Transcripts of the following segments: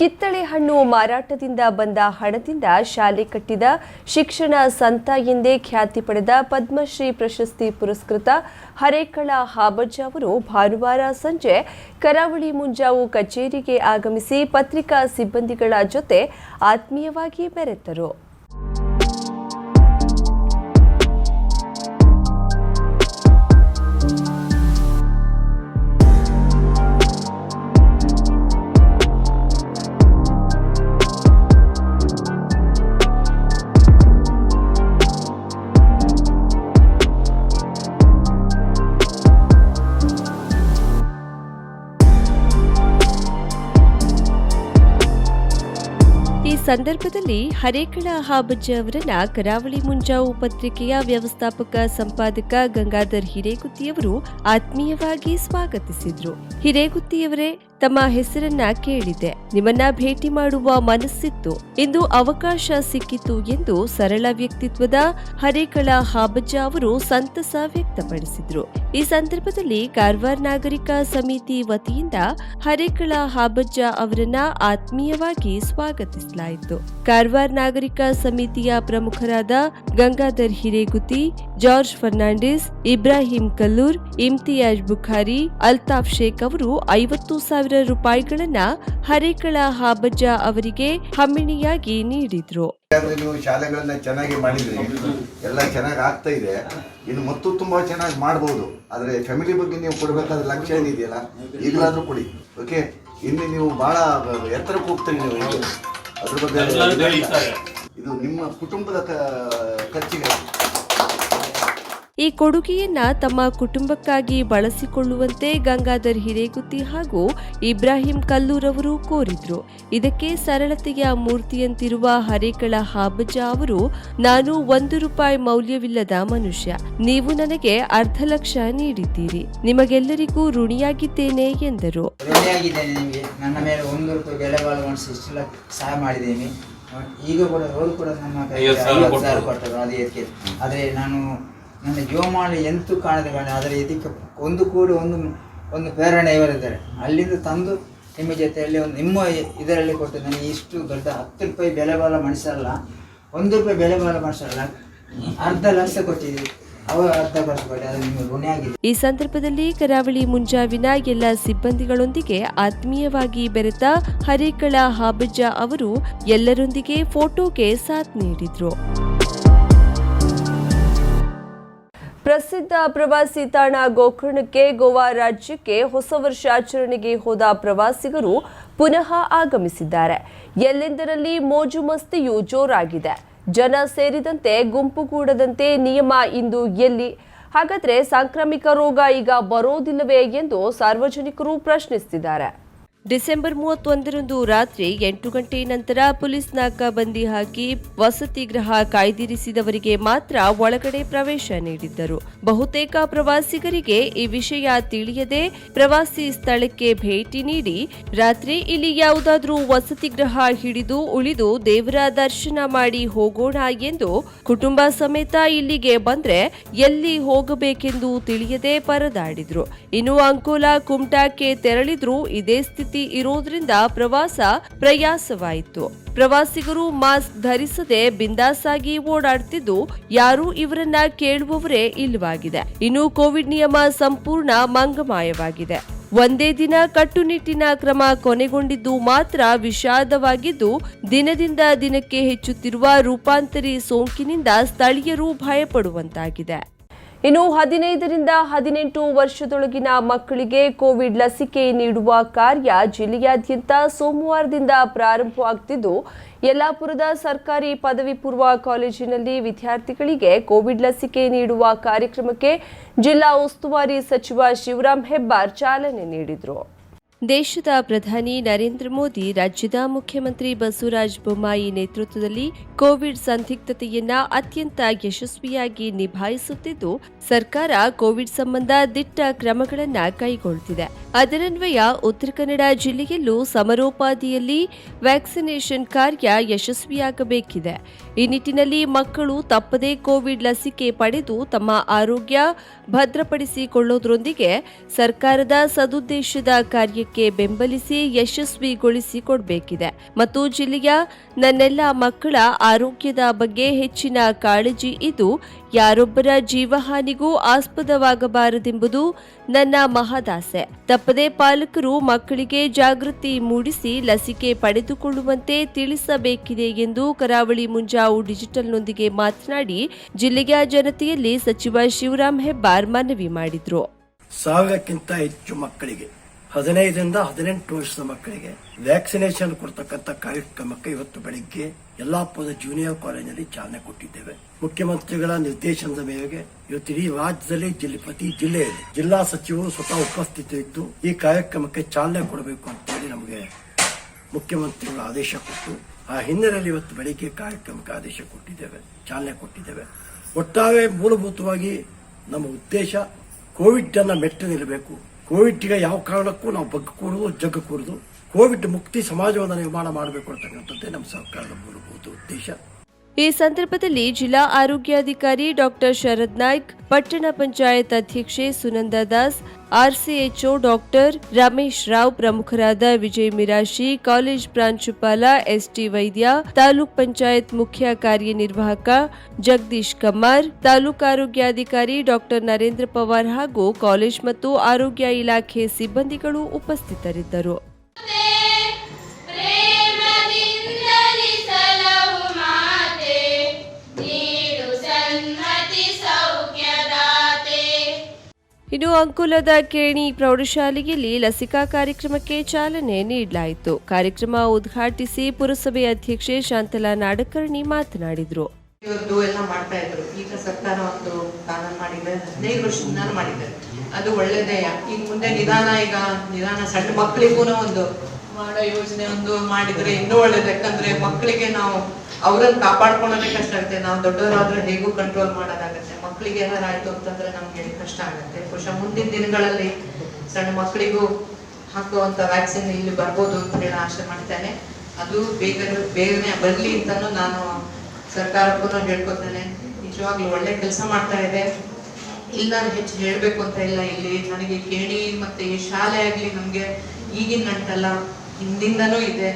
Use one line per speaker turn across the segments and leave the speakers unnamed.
ಕಿತ್ತಳೆ ಹಣ್ಣು ಮಾರಾಟದಿಂದ ಬಂದ ಹಣದಿಂದ ಶಾಲೆ ಕಟ್ಟಿದ ಶಿಕ್ಷಣ ಸಂತ ಎಂದೇ ಖ್ಯಾತಿ ಪಡೆದ ಪದ್ಮಶ್ರೀ ಪ್ರಶಸ್ತಿ ಪುರಸ್ಕೃತ ಹರೇಕಳ ಹಾಬಜ್ಜ ಅವರು ಭಾನುವಾರ ಸಂಜೆ ಕರಾವಳಿ ಮುಂಜಾವು ಕಚೇರಿಗೆ ಆಗಮಿಸಿ ಪತ್ರಿಕಾ ಸಿಬ್ಬಂದಿಗಳ ಜೊತೆ ಆತ್ಮೀಯವಾಗಿ ಬೆರೆತರು ಸಂದರ್ಭದಲ್ಲಿ ಹರೇಕಣ ಹಾಬಜ್ಜ ಅವರನ್ನ ಕರಾವಳಿ ಮುಂಜಾವು ಪತ್ರಿಕೆಯ ವ್ಯವಸ್ಥಾಪಕ ಸಂಪಾದಕ ಗಂಗಾಧರ್ ಹಿರೇಗುತ್ತಿಯವರು ಆತ್ಮೀಯವಾಗಿ ಸ್ವಾಗತಿಸಿದ್ರು. ಹಿರೇಗುತ್ತಿಯವರೇ ತಮ್ಮ ಹೆಸರನ್ನ ಕೇಳಿದೆ. ನಿಮ್ಮನ್ನ ಭೇಟಿ ಮಾಡುವ ಮನಸ್ಸಿತ್ತು. ಇಂದು ಅವಕಾಶ ಸಿಕ್ಕಿತು ಎಂದು ಸರಳ ವ್ಯಕ್ತಿತ್ವದ ಹರೇಕಳ ಹಾಬಜ್ಜ ಅವರು ಸಂತಸ ವ್ಯಕ್ತಪಡಿಸಿದ್ರು. ಈ ಸಂದರ್ಭದಲ್ಲಿ ಕಾರವಾರ ನಾಗರಿಕ ಸಮಿತಿ ವತಿಯಿಂದ ಹರೇಕಳ ಹಾಬಜ್ಜ ಅವರನ್ನ ಆತ್ಮೀಯವಾಗಿ ಸ್ವಾಗತಿಸಲಾಯಿತು. ಕಾರವಾರ ನಾಗರಿಕ ಸಮಿತಿಯ ಪ್ರಮುಖರಾದ ಗಂಗಾಧರ್ ಹಿರೇಗುತಿ, ಜಾರ್ಜ್ ಫರ್ನಾಂಡಿಸ್, ಇಬ್ರಾಹಿಂ ಕಲ್ಲೂರ್, ಇಮ್ತಿಯಾಜ್ ಬುಖಾರಿ, ಅಲ್ತಾಫ್ ಶೇಖ್ ಅವರು ಐವತ್ತು ಸಾವಿರ ರೂಪಾಯಿಗಳನ್ನ ಹರೇಕಳ ಹಾಬಜ್ಜ ಅವರಿಗೆ ಹಮ್ಮಿಣಿಯಾಗಿ ನೀಡಿದ್ರು.
ನೀವು ಶಾಲೆಗಳನ್ನ ಚೆನ್ನಾಗಿ ಮಾಡಿದ್ರಿ ಎಲ್ಲ ಚೆನ್ನಾಗಿ ಆಗ್ತಾ ಇದೆ ಇನ್ನು ಮತ್ತು ತುಂಬಾ ಚೆನ್ನಾಗಿ ಮಾಡಬಹುದು ಆದ್ರೆ ಫ್ಯಾಮಿಲಿ ಬಗ್ಗೆ ನೀವು ಕೊಡ್ಬೇಕಾದ್ರೆ ಲಕ್ಷ್ಯ ಏನಿದೆಯಲ್ಲ ಈಗಲಾದ್ರೂ ಕೊಡಿ ಓಕೆ ಇನ್ನು ನೀವು ಬಹಳ ಎತ್ತರಕ್ಕೆ ಹೋಗ್ತೀರಿ ನೀವು ಇದು ಅದ್ರ ಬಗ್ಗೆ ಇದು ನಿಮ್ಮ ಕುಟುಂಬದ ಕ- ಖರ್ಚಿಗೆ
ಈ ಕೊಡುಗೆಯನ್ನ ತಮ್ಮ ಕುಟುಂಬಕ್ಕಾಗಿ ಬಳಸಿಕೊಳ್ಳುವಂತೆ ಗಂಗಾಧರ್ ಹಿರೇಗುತ್ತಿ ಹಾಗೂ ಇಬ್ರಾಹಿಂ ಕಲ್ಲೂರ್ ಅವರು ಕೋರಿದ್ರು. ಇದಕ್ಕೆ ಸರಳತೆಯ ಮೂರ್ತಿಯಂತಿರುವ ಹರೇಕಳ ಹಾಬಜ ಅವರು ನಾನು ಒಂದು ರೂಪಾಯಿ ಮೌಲ್ಯವಿಲ್ಲದ ಮನುಷ್ಯ. ನೀವು ನನಗೆ ಅರ್ಧ ಲಕ್ಷ ನೀಡಿದ್ದೀರಿ. ನಿಮಗೆಲ್ಲರಿಗೂ ಋಣಿಯಾಗಿದ್ದೇನೆ ಎಂದರು.
ಋಣಿಯಾಗಿದ್ದೇನೆ ನಿಮಗೆ. ನನ್ನ ಮೇಲೆ ಒಂದು ರೂಪಾಯಿ ಬೆಲೆ ಬಾಳುವ ಇಷ್ಟೆಲ್ಲ ಸಹಾಯ ಮಾಡಿದ್ದೇನೆ. ಈಗ ಕೂಡ ಅವರು ಕೂಡ ನಮ್ಮ ಕೈ
ಐವತ್ತು ಸಾವಿರ
ಐವತ್ತು
ಕೊಟ್ಟರು.
ಅದೇ ಆದರೆ ನಾನು ನನ್ನ ಜೀವಮಾನ ಎಂತೂ ಕಾಣದೆ ಕಾಣೆ ಆದರೆ ಇದಕ್ಕೆ ಒಂದು ಕೂಡ ಒಂದು ಒಂದು ಪ್ರೇರಣೆ ಇವರಿದ್ದಾರೆ. ಅಲ್ಲಿಂದ ತಂದು ನಿಮ್ಮ ಜೊತೆಯಲ್ಲಿ ಒಂದು, ನಿಮ್ಮ ಇದರಲ್ಲಿ ಕೊಟ್ಟು ನನಗೆ ಇಷ್ಟು ದೊಡ್ಡ ಹತ್ತು ರೂಪಾಯಿ ಬೆಲೆ ಬಾಲ ಮನುಷ್ಯರಲ್ಲ ಒಂದು ರೂಪಾಯಿ ಬೆಲೆ ಬಾಲ ಮನುಷ್ಯರಲ್ಲ ಅರ್ಧ ಲಕ್ಷ ಕೊಟ್ಟಿದ್ದೀವಿ
ಈ ಸಂದರ್ಭದಲ್ಲಿ ಕರಾವಳಿ ಮುಂಜಾವಿನ ಎಲ್ಲ ಸಿಬ್ಬಂದಿಗಳೊಂದಿಗೆ ಆತ್ಮೀಯವಾಗಿ ಬೆರೆತ ಹರಿಕಳ ಹಾಬಜ್ಜ ಅವರು ಎಲ್ಲರೊಂದಿಗೆ ಫೋಟೋಗೆ ಸಾಥ್ ನೀಡಿದ್ರು. ಪ್ರಸಿದ್ಧ ಪ್ರವಾಸಿ ತಾಣ ಗೋಕರ್ಣಕ್ಕೆ ಗೋವಾ ರಾಜ್ಯಕ್ಕೆ ಹೊಸ ವರ್ಷಾಚರಣೆಗೆ ಹೋದ ಪ್ರವಾಸಿಗರು ಪುನಃ ಆಗಮಿಸಿದ್ದಾರೆ. ಎಲ್ಲೆಂದರಲ್ಲಿ ಮೋಜು ಮಸ್ತಿಯು ಜೋರಾಗಿದೆ. ಜನ ಸೇರಿದಂತೆ ಗುಂಪುಗೂಡದಂತೆ ನಿಯಮ ಇಂದು ಎಲ್ಲಿ? ಹಾಗಾದ್ರೆ ಸಾಂಕ್ರಾಮಿಕ ರೋಗ ಈಗ ಬರೋದಿಲ್ಲವೇ ಎಂದು ಸಾರ್ವಜನಿಕರು ಪ್ರಶ್ನಿಸುತ್ತಿದ್ದಾರೆ ಡಿಸೆಂಬರ್ ಮೂವತ್ತೊಂದರಂದು ರಾತ್ರಿ ಎಂಟು ಗಂಟೆ ನಂತರ ಪೊಲೀಸ್ ನಾಕಾಬಂದಿ ಹಾಕಿ ವಸತಿ ಗೃಹ ಕಾಯ್ದಿರಿಸಿದವರಿಗೆ ಮಾತ್ರ ಒಳಗಡೆ ಪ್ರವೇಶ ನೀಡಿದ್ದರು. ಬಹುತೇಕ ಪ್ರವಾಸಿಗರಿಗೆ ಈ ವಿಷಯ ತಿಳಿಯದೆ ಪ್ರವಾಸಿ ಸ್ಥಳಕ್ಕೆ ಭೇಟಿ ನೀಡಿ ರಾತ್ರಿ ಇಲ್ಲಿ ಯಾವುದಾದ್ರೂ ವಸತಿ ಗೃಹ ಹಿಡಿದು ಉಳಿದು ದೇವರ ದರ್ಶನ ಮಾಡಿ ಹೋಗೋಣ ಎಂದು ಕುಟುಂಬ ಸಮೇತ ಇಲ್ಲಿಗೆ ಬಂದ್ರೆ ಎಲ್ಲಿ ಹೋಗಬೇಕೆಂದು ತಿಳಿಯದೆ ಪರದಾಡಿದ್ರು. ಇನ್ನು ಅಂಕೋಲಾ, ಕುಮಟಾಕ್ಕೆ ತೆರಳಿದ್ರು ಇದೇ ಸ್ಥಿತಿ ಇರೋದ್ರಿಂದ ಪ್ರವಾಸ ಪ್ರಯಾಸವಾಯಿತು. ಪ್ರವಾಸಿಗರು ಮಾಸ್ಕ್ ಧರಿಸದೆ ಬಿಂದಾಸಾಗಿ ಓಡಾಡ್ತಿದ್ದು ಯಾರೂ ಇವರನ್ನ ಕೇಳುವವರೇ ಇಲ್ಲವಾಗಿದೆ. ಇನ್ನು ಕೋವಿಡ್ ನಿಯಮ ಸಂಪೂರ್ಣ ಮಂಗಮಾಯವಾಗಿದೆ. ಒಂದೇ ದಿನ ಕಟ್ಟುನಿಟ್ಟಿನ ಕ್ರಮ ಕೊನೆಗೊಂಡಿದ್ದು ಮಾತ್ರ ವಿಷಾದವಾಗಿದ್ದು ದಿನದಿಂದ ದಿನಕ್ಕೆ ಹೆಚ್ಚುತ್ತಿರುವ ರೂಪಾಂತರಿ ಸೋಂಕಿನಿಂದ ಸ್ಥಳೀಯರು ಭಯಪಡುವಂತಾಗಿದೆ. ಇನ್ನು ಹದಿನೈದರಿಂದ ಹದಿನೆಂಟು ವರ್ಷದೊಳಗಿನ ಮಕ್ಕಳಿಗೆ ಕೋವಿಡ್ ಲಸಿಕೆ ನೀಡುವ ಕಾರ್ಯ ಜಿಲ್ಲೆಯಾದ್ಯಂತ ಸೋಮವಾರದಿಂದ ಪ್ರಾರಂಭವಾಗುತ್ತಿದ್ದು ಯಲ್ಲಾಪುರದ ಸರ್ಕಾರಿ ಪದವಿ ಪೂರ್ವ ಕಾಲೇಜಿನಲ್ಲಿ ವಿದ್ಯಾರ್ಥಿಗಳಿಗೆ ಕೋವಿಡ್ ಲಸಿಕೆ ನೀಡುವ ಕಾರ್ಯಕ್ರಮಕ್ಕೆ ಜಿಲ್ಲಾ ಉಸ್ತುವಾರಿ ಸಚಿವ ಶಿವರಾಂ ಹೆಬ್ಬಾರ್ ಚಾಲನೆ ನೀಡಿದರು. ದೇಶದ ಪ್ರಧಾನಿ ನರೇಂದ್ರ ಮೋದಿ, ರಾಜ್ಯದ ಮುಖ್ಯಮಂತ್ರಿ ಬಸವರಾಜ ಬೊಮ್ಮಾಯಿ ನೇತೃತ್ವದಲ್ಲಿ ಕೋವಿಡ್ ಸಂದಿಗ್ಧತೆಯನ್ನ ಅತ್ಯಂತ ಯಶಸ್ವಿಯಾಗಿ ನಿಭಾಯಿಸುತ್ತಿದ್ದು, ಸರ್ಕಾರ ಕೋವಿಡ್ ಸಂಬಂಧ ದಿಟ್ಟ ಕ್ರಮಗಳನ್ನು ಕೈಗೊಳ್ಳುತ್ತಿದೆ ಅದರನ್ವಯ ಉತ್ತರ ಕನ್ನಡ ಜಿಲ್ಲೆಯಲ್ಲೂ ಸಮರೋಪಾದಿಯಲ್ಲಿ ವ್ಯಾಕ್ಸಿನೇಷನ್ ಕಾರ್ಯ ಯಶಸ್ವಿಯಾಗಬೇಕಿದೆ. ಈ ನಿಟ್ಟಿನಲ್ಲಿ ಮಕ್ಕಳು ತಪ್ಪದೇ ಕೋವಿಡ್ ಲಸಿಕೆ ಪಡೆದು ತಮ್ಮ ಆರೋಗ್ಯ ಭದ್ರಪಡಿಸಿಕೊಳ್ಳೋದ್ರೊಂದಿಗೆ ಸರ್ಕಾರದ ಸದುದ್ದೇಶದ ಕಾರ್ಯಕ್ಕೆ ಬೆಂಬಲಿಸಿ ಯಶಸ್ವಿಗೊಳಿಸಿಕೊಡಬೇಕಿದೆ. ಮತ್ತು ಜಿಲ್ಲೆಯ ನನ್ನೆಲ್ಲ ಮಕ್ಕಳ ಆರೋಗ್ಯದ ಬಗ್ಗೆ ಹೆಚ್ಚಿನ ಕಾಳಜಿ ಇದು. ಯಾರೊಬ್ಬರ ಜೀವಹಾನಿಗೂ ಆಸ್ಪದವಾಗಬಾರದೆಂಬುದು ನನ್ನ ಮಹದಾಸೆ. ತಪ್ಪದೇ ಪಾಲಕರು ಮಕ್ಕಳಿಗೆ ಜಾಗೃತಿ ಮೂಡಿಸಿ ಲಸಿಕೆ ಪಡೆದುಕೊಳ್ಳುವಂತೆ ತಿಳಿಸಬೇಕಿದೆ ಎಂದು ಕರಾವಳಿ ಮುಂಜಾವು ಡಿಜಿಟಲ್ನೊಂದಿಗೆ ಮಾತನಾಡಿ ಜಿಲ್ಲೆಯ ಜನತೆಯಲ್ಲಿ ಸಚಿವ ಶಿವರಾಮ್ ಹೆಬ್ಬಾರ್ ಮನವಿ ಮಾಡಿದ್ರು.
ಸಾವಿರಕ್ಕಿಂತ ಹೆಚ್ಚು ಮಕ್ಕಳಿಗೆ ಹದಿನೈದರಿಂದ ಹದಿನೆಂಟು ವರ್ಷದ ಮಕ್ಕಳಿಗೆ ವ್ಯಾಕ್ಸಿನೇಷನ್ ಕೊಡ್ತಕ್ಕಂಥ ಕಾರ್ಯಕ್ರಮಕ್ಕೆ ಇವತ್ತು ಬೆಳಿಗ್ಗೆ ಯಲ್ಲಾಪುರದ ಜೂನಿಯರ್ ಕಾಲೇಜಿನಲ್ಲಿ ಚಾಲನೆ ಕೊಟ್ಟಿದ್ದೇವೆ. ಮುಖ್ಯಮಂತ್ರಿಗಳ ನಿರ್ದೇಶನದ ಮೇರೆಗೆ ಇವತ್ತು ಇಡೀ ರಾಜ್ಯದಲ್ಲಿ ಜಿಲ್ಲೆ ಪ್ರತಿ ಜಿಲ್ಲೆಯಲ್ಲಿ ಜಿಲ್ಲಾ ಸಚಿವರು ಸ್ವತಃ ಉಪಸ್ಥಿತರಿದ್ದು ಈ ಕಾರ್ಯಕ್ರಮಕ್ಕೆ ಚಾಲನೆ ಕೊಡಬೇಕು ಅಂತೇಳಿ ನಮಗೆ ಮುಖ್ಯಮಂತ್ರಿಗಳು ಆದೇಶ ಕೊಟ್ಟು ಆ ಹಿನ್ನೆಲೆಯಲ್ಲಿ ಇವತ್ತು ಬೆಳಿಗ್ಗೆ ಕಾರ್ಯಕ್ರಮಕ್ಕೆ ಆದೇಶ ಕೊಟ್ಟಿದ್ದೇವೆ, ಚಾಲನೆ ಕೊಟ್ಟಿದ್ದೇವೆ. ಒಟ್ಟಾರೆ ಮೂಲಭೂತವಾಗಿ ನಮ್ಮ ಉದ್ದೇಶ ಕೋವಿಡ್ ಅನ್ನ ಮೆಟ್ಟಿ ನಿಲ್ಲಬೇಕು ಕೋವಿಡ್ಗೆ ಯಾವ ಕಾರಣಕ್ಕೂ ನಾವು ಬಗ್ಗಕೂಡದು ಜಗ್ಗಕೂಡದು ಕೋವಿಡ್ ಮುಕ್ತಿ ಸಮಾಜವನ್ನು ನಿರ್ಮಾಣ ಮಾಡಬೇಕು ಅಂತಕ್ಕಂಥದ್ದೇ ನಮ್ಮ ಸರ್ಕಾರದ ಮೂಲಭೂತ ಉದ್ದೇಶ.
ಈ ಸಂದರ್ಭದಲ್ಲಿ ಜಿಲ್ಲಾ ಆರೋಗ್ಯಾಧಿಕಾರಿ ಡಾಕ್ಟರ್ ಶರದ್ ನಾಯ್ಕ್, ಪಟ್ಟಣ ಪಂಚಾಯತ್ ಅಧ್ಯಕ್ಷೆ ಸುನಂದ ದಾಸ್, ಆರ್ಸಿಎಚ್ಒ ಡಾಕ್ಟರ್ ರಮೇಶ್ ರಾವ್ ಪ್ರಮುಖರಾದ ವಿಜಯ್ ಮಿರಾಶಿ, ಕಾಲೇಜ್ ಪ್ರಾಂಶುಪಾಲ ಎಸ್ಟಿ ವೈದ್ಯ, ತಾಲೂಕ್ ಪಂಚಾಯತ್ ಮುಖ್ಯ ಕಾರ್ಯನಿರ್ವಾಹಕ ಜಗದೀಶ್ ಕಮ್ಮಾರ್, ತಾಲೂಕ್ ಆರೋಗ್ಯಾಧಿಕಾರಿ ಡಾಕ್ಟರ್ ನರೇಂದ್ರ ಪವಾರ್ ಹಾಗೂ ಕಾಲೇಜ್ ಮತ್ತು ಆರೋಗ್ಯ ಇಲಾಖೆ ಸಿಬ್ಬಂದಿಗಳು ಉಪಸ್ಥಿತರಿದ್ದರು. ಇನ್ನು ಅಂಕುಲದ ಕೇಣಿ ಪ್ರೌಢಶಾಲೆಯಲ್ಲಿ ಲಸಿಕಾ ಕಾರ್ಯಕ್ರಮಕ್ಕೆ ಚಾಲನೆ ನೀಡಲಾಯಿತು. ಕಾರ್ಯಕ್ರಮ ಉದ್ಘಾಟಿಸಿ ಪುರಸಭೆ ಅಧ್ಯಕ್ಷೆ ಶಾಂತಲಾ ನಾಡಕರ್ಣಿ ಮಾತನಾಡಿದರು.
ಇವತ್ತು ಎಲ್ಲ ಮಾಡ್ತಾ ಇದ್ರು. ಈಗ ಸರ್ಕಾರ ಒಂದು ಕಾನೂನು ಮಾಡಿದೆ ಹದಿನೈದು ವರ್ಷದಿಂದ ಮಾಡಿದೆ. ಅದು ಒಳ್ಳೇದೇ. ಈಗ ಮುಂದೆ ನಿಧಾನ, ಈಗ ನಿಧಾನ ಸಣ್ಣ ಮಕ್ಕಳಿಗೂ ಒಂದು ಮಾಡೋ ಯೋಜನೆ ಒಂದು ಮಾಡಿದ್ರೆ ಇನ್ನೂ ಒಳ್ಳೇದು. ಯಾಕಂದ್ರೆ ಮಕ್ಕಳಿಗೆ ನಾವು ಅವರನ್ನು ಕಾಪಾಡ್ಕೊಳ್ಳೋದೇ ಕಷ್ಟ ಆಗುತ್ತೆ. ನಾವು ದೊಡ್ಡವರಾದ್ರೆ ಹೇಗೂ ಕಂಟ್ರೋಲ್ ಮಾಡೋದಾಗತ್ತೆ ಮಕ್ಕಳಿಗೆ ಏನಾರು ಆಯ್ತು ಅಂತಂದ್ರೆ ನಮ್ಗೆ ಕಷ್ಟ ಆಗುತ್ತೆ. ಬಹುಶಃ ಮುಂದಿನ ದಿನಗಳಲ್ಲಿ ಸಣ್ಣ ಮಕ್ಕಳಿಗೂ ಹಾಕುವಂತ ವ್ಯಾಕ್ಸಿನ್ ಇಲ್ಲಿ ಬರ್ಬೋದು ಅಂತ ಹೇಳಿ ಆಶೆ ಮಾಡ್ತೇನೆ. ಅದು ಬೇಗ ಬೇಗನೆ ಬರಲಿ ಅಂತಾನು ನಾನು ಸರ್ಕಾರಕ್ಕೂ ಹೇಳ್ಕೊತೇನೆ. ನಿಜವಾಗ್ಲೂ ಒಳ್ಳೆ ಕೆಲಸ ಮಾಡ್ತಾ ಇದೆ. ಇಲ್ಲಿ ನಾನು ಹೆಚ್ಚು ಹೇಳ್ಬೇಕು ಅಂತ ಇಲ್ಲ ಇಲ್ಲಿ. ನನಗೆ ಕೇಣಿ ಮತ್ತೆ ಈ ಶಾಲೆ ಆಗ್ಲಿ ನಮ್ಗೆ ಈಗಿನ ನಂಟಲ್ಲ ಹಿಂದಿಂದನೂ ಇದೆ.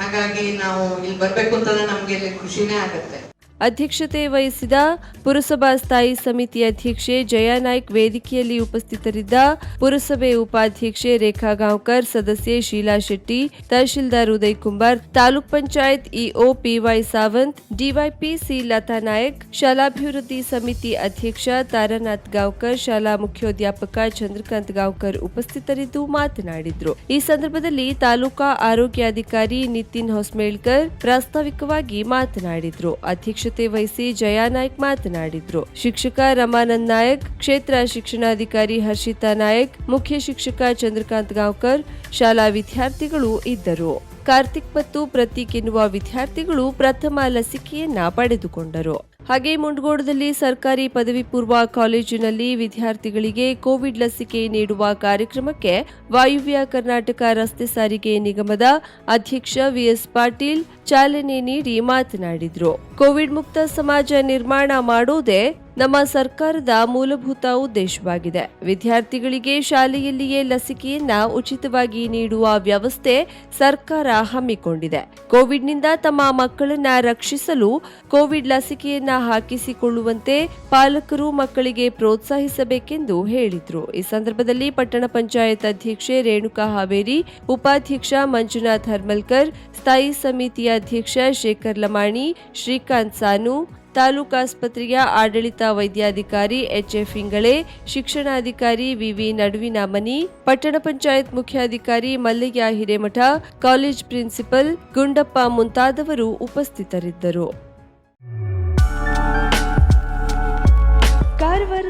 ಹಾಗಾಗಿ ನಾವು ಇಲ್ಲಿ ಬರ್ಬೇಕು ಅಂತಂದ್ರೆ ನಮ್ಗೆ ಇಲ್ಲಿ ಖುಷಿನೇ ಆಗತ್ತೆ.
ಅಧ್ಯಕ್ಷತೆ ವಹಿಸಿದ ಪುರಸಭಾ ಸ್ಥಾಯಿ ಸಮಿತಿ ಅಧ್ಯಕ್ಷೆ ಜಯಾ ನಾಯ್ಕ್ ವೇದಿಕೆಯಲ್ಲಿ ಉಪಸ್ಥಿತರಿದ್ದ ಪುರಸಭೆ ಉಪಾಧ್ಯಕ್ಷೆ ರೇಖಾ ಗಾಂವ್ಕರ್, ಸದಸ್ಯೆ Sheela Shetty, tahsildar Uday Kumbar, taluk panchayat EO PY Sawant, DYP C Latha Nayak, ಶಾಲಾಭಿವೃದ್ಧಿ ಸಮಿತಿ ಅಧ್ಯಕ್ಷ ತಾರಾನಾಥ್ ಗಾಂವ್ಕರ್, ಶಾಲಾ ಮುಖ್ಯೋಧ್ಯಾಪಕ ಚಂದ್ರಕಾಂತ್ ಗಾಂವ್ಕರ್ ಉಪಸ್ಥಿತರಿದ್ದು ಮಾತನಾಡಿದ್ರು. ಈ ಸಂದರ್ಭದಲ್ಲಿ ತಾಲೂಕಾ ಆರೋಗ್ಯಾಧಿಕಾರಿ ನಿತಿನ್ ಹೊಸ್ಮೇಳ್ಕರ್ ಪ್ರಾಸ್ತಾವಿಕವಾಗಿ ಮಾತನಾಡಿದ್ರು. ಅಧ್ಯಕ್ಷತೆ ವಹಿಸಿ ಜಯಾ ನಾಯ್ಕ್ ಮಾತನಾಡಿದ್ರು. ಶಿಕ್ಷಕ ರಮಾನಂದ್ ನಾಯಕ್, ಕ್ಷೇತ್ರ ಶಿಕ್ಷಣಾಧಿಕಾರಿ ಹರ್ಷಿತಾ ನಾಯಕ್, ಮುಖ್ಯ ಶಿಕ್ಷಕ ಚಂದ್ರಕಾಂತ್ ಗಾಂವ್ಕರ್, ಶಾಲಾ ವಿದ್ಯಾರ್ಥಿಗಳು ಇದ್ದರು. ಕಾರ್ತಿಕ್ ಮತ್ತು ಪ್ರತೀಕ್ ಎನ್ನುವ ವಿದ್ಯಾರ್ಥಿಗಳು ಪ್ರಥಮ ಲಸಿಕೆಯನ್ನ ಪಡೆದುಕೊಂಡರು. ಹಾಗೆ ಮುಂಡಗೋಡದಲ್ಲಿ ಸರ್ಕಾರಿ ಪದವಿ ಪೂರ್ವ ಕಾಲೇಜಿನಲ್ಲಿ ವಿದ್ಯಾರ್ಥಿಗಳಿಗೆ ಕೋವಿಡ್ ಲಸಿಕೆ ನೀಡುವ ಕಾರ್ಯಕ್ರಮಕ್ಕೆ ವಾಯುವ್ಯ ಕರ್ನಾಟಕ ರಸ್ತೆ ಸಾರಿಗೆ ನಿಗಮದ ಅಧ್ಯಕ್ಷ ವಿಎಸ್ ಪಾಟೀಲ್ ಚಾಲನೆ ನೀಡಿ ಮಾತನಾಡಿದರು. ಕೋವಿಡ್ ಮುಕ್ತ ಸಮಾಜ ನಿರ್ಮಾಣ ಮಾಡುವುದೇ ನಮ್ಮ ಸರ್ಕಾರದ ಮೂಲಭೂತ ಉದ್ದೇಶವಾಗಿದೆ. ವಿದ್ಯಾರ್ಥಿಗಳಿಗೆ ಶಾಲೆಯಲ್ಲಿಯೇ ಲಸಿಕೆಯನ್ನ ಉಚಿತವಾಗಿ ನೀಡುವ ವ್ಯವಸ್ಥೆ ಸರ್ಕಾರ ಹಮ್ಮಿಕೊಂಡಿದೆ. ಕೋವಿಡ್ನಿಂದ ತಮ್ಮ ಮಕ್ಕಳನ್ನ ರಕ್ಷಿಸಲು ಕೋವಿಡ್ ಲಸಿಕೆಯನ್ನ ಹಾಕಿಸಿಕೊಳ್ಳುವಂತೆ ಪಾಲಕರು ಮಕ್ಕಳಿಗೆ ಪ್ರೋತ್ಸಾಹಿಸಬೇಕೆಂದು ಹೇಳಿದರು. ಈ ಸಂದರ್ಭದಲ್ಲಿ ಪಟ್ಟಣ ಪಂಚಾಯತ್ ಅಧ್ಯಕ್ಷೆ ರೇಣುಕಾ ಹಾವೇರಿ, ಉಪಾಧ್ಯಕ್ಷ ಮಂಜುನಾಥ್ ಹರ್ಮಲ್ಕರ್, ಸ್ಥಾಯಿ ಸಮಿತಿಯ ಅಧ್ಯಕ್ಷ ಶೇಖರ್ ಲಮಾಣಿ, ಶ್ರೀಕಾಂತ್ ಸಾನು ತಾಲೂಕು ಆಸ್ಪತ್ರೆಯ ಆಡಳಿತ ವೈದ್ಯಾಧಿಕಾರಿ ಎಚ್ಎಫ್ ಇಂಗಳೆ, ಶಿಕ್ಷಣಾಧಿಕಾರಿ ವಿವಿ ನಡುವಿನ ಮನಿ ಪಟ್ಟಣ ಪಂಚಾಯತ್ ಮುಖ್ಯಾಧಿಕಾರಿ ಮಲ್ಲಯ್ಯ ಹಿರೇಮಠ, ಕಾಲೇಜ್ ಪ್ರಿನ್ಸಿಪಲ್ ಗುಂಡಪ್ಪ ಮುಂತಾದವರು ಉಪಸ್ಥಿತರಿದ್ದರು.